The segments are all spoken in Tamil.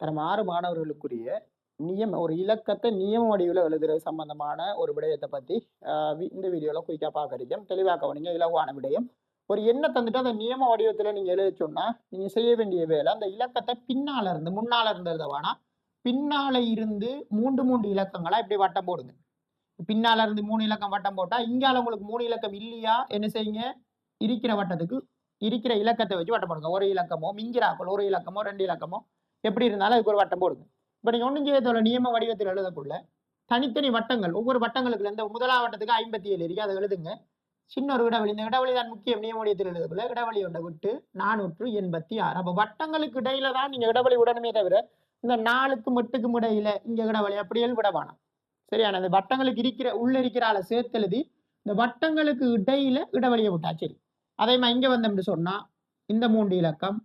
தரம் ஆறு மாணவர்களுக்குரிய நியம ஒரு இலக்கத்தை நியம வடிவில் எழுதுறது சம்பந்தமான ஒரு விடயத்தை பத்தி வி- இந்த வீடியோல குயிக்கா பார்க்கறீங்க தெளிவாக கவனிங்க. இலகுவான விடயம். ஒரு எண்ணை தந்துட்டு அந்த நியம வடிவத்துல நீங்க எழுத சொன்னா நீங்க செய்ய வேண்டிய வேலை அந்த இலக்கத்தை பின்னால இருந்து முன்னால இருந்து எழுத வேணாம் பின்னால இருந்து மூன்று மூன்று இலக்கங்களா இப்படி வட்டம் போடுங்க. பின்னால இருந்து மூணு இலக்கம் வட்டம் போட்டா இங்கால உங்களுக்கு மூணு இலக்கம் இல்லையா? என்ன செய்யுங்க? இருக்கிற வட்டத்துக்கு இருக்கிற இலக்கத்தை வச்சு வட்டம் போடுங்க. ஒரு இலக்கமோ மிங்கிராக்கள் ஒரு இலக்கமோ ரெண்டு இலக்கமோ எப்படி இருந்தாலும் அதுக்கு ஒரு வட்டம் போடுங்க. இப்போ நீங்கள் ஒன்றும் நியம வடிவத்தில் எழுதக்குள்ள தனித்தனி வட்டங்கள் ஒவ்வொரு வட்டங்களுக்குல இந்த முதலாம் வட்டத்துக்கு ஐம்பத்தி ஏழு இருக்கு. அதை எழுதுங்க. சின்ன ஒரு இடைவெளி. இந்த இடைவெளி தான் முக்கியம். நியம வடிவத்தில் எழுதக்குள்ள இடைவெளி ஒன்றை விட்டு நானூற்று எண்பத்தி ஆறு. அப்போ வட்டங்களுக்கு இடையில தான் நீங்க இடைவெளி விடணுமே தவிர இந்த நாலுக்கும் எட்டுக்கும் இடையில இங்க இடைவெளி அப்படியே விட வேணாம் சரியான அந்த வட்டங்களுக்கு இருக்கிற உள்ள இருக்கிற ஆளை சேர்த்து எழுதி இந்த வட்டங்களுக்கு இடையில இடைவெளியை விட்டா சரி. அதே மாதிரி இங்கே வந்தோம்னு சொன்னா இந்த மூன்று இலக்கம்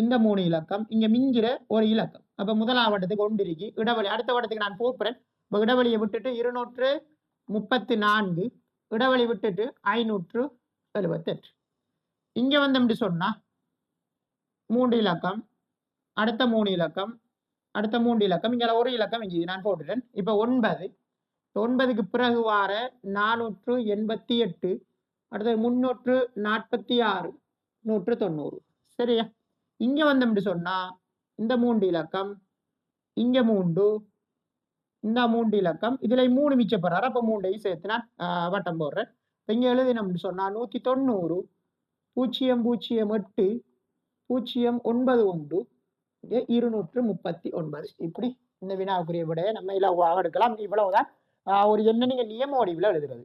இந்த மூணு இலக்கம் இங்க மிஞ்சிற ஒரு இலக்கம். அப்ப முதலாம் வட்டத்துக்கு ஒன்று இருக்கு. அடுத்த வட்டத்துக்கு நான் போப்புறேன் இப்போ இடைவெளியை விட்டுட்டு இருநூற்று முப்பத்தி நான்கு இடைவெளி விட்டுட்டு ஐநூற்று எழுபத்தெட்டு இங்க வந்தோம்னு சொன்னா மூன்று இலக்கம் அடுத்த மூணு இலக்கம் அடுத்த மூன்று இலக்கம் இங்க ஒரு இலக்கம் இங்கே நான் போட்டுட்டேன். இப்போ ஒன்பது. ஒன்பதுக்கு பிறகு வார நானூற்று எண்பத்தி எட்டு அடுத்தது முன்னூற்று நாற்பத்தி ஆறு நூற்று தொண்ணூறு. சரியா? இங்க வந்தோம்னு சொன்னா இந்த மூன்று இலக்கம் இங்க மூன்று இந்த மூன்று இலக்கம் இதுல மூணு மிச்சப்படுறாரு. அப்ப மூண்டையும் சேர்த்து நான் வட்டம் போடுறேன். இப்ப இங்க எழுதினோம்னு சொன்னா நூத்தி தொண்ணூறு பூஜ்ஜியம் பூஜ்ஜியம் எட்டு பூஜ்ஜியம் ஒன்பது ஒன்று இருநூற்று முப்பத்தி ஒன்பது. இப்படி இந்த வினாவுக்குரிய விடையை நம்ம இலவாக எடுக்கலாம். இவ்வளவுதான். ஒரு என்ன நீங்க நியம வடிவில் எழுதுறது.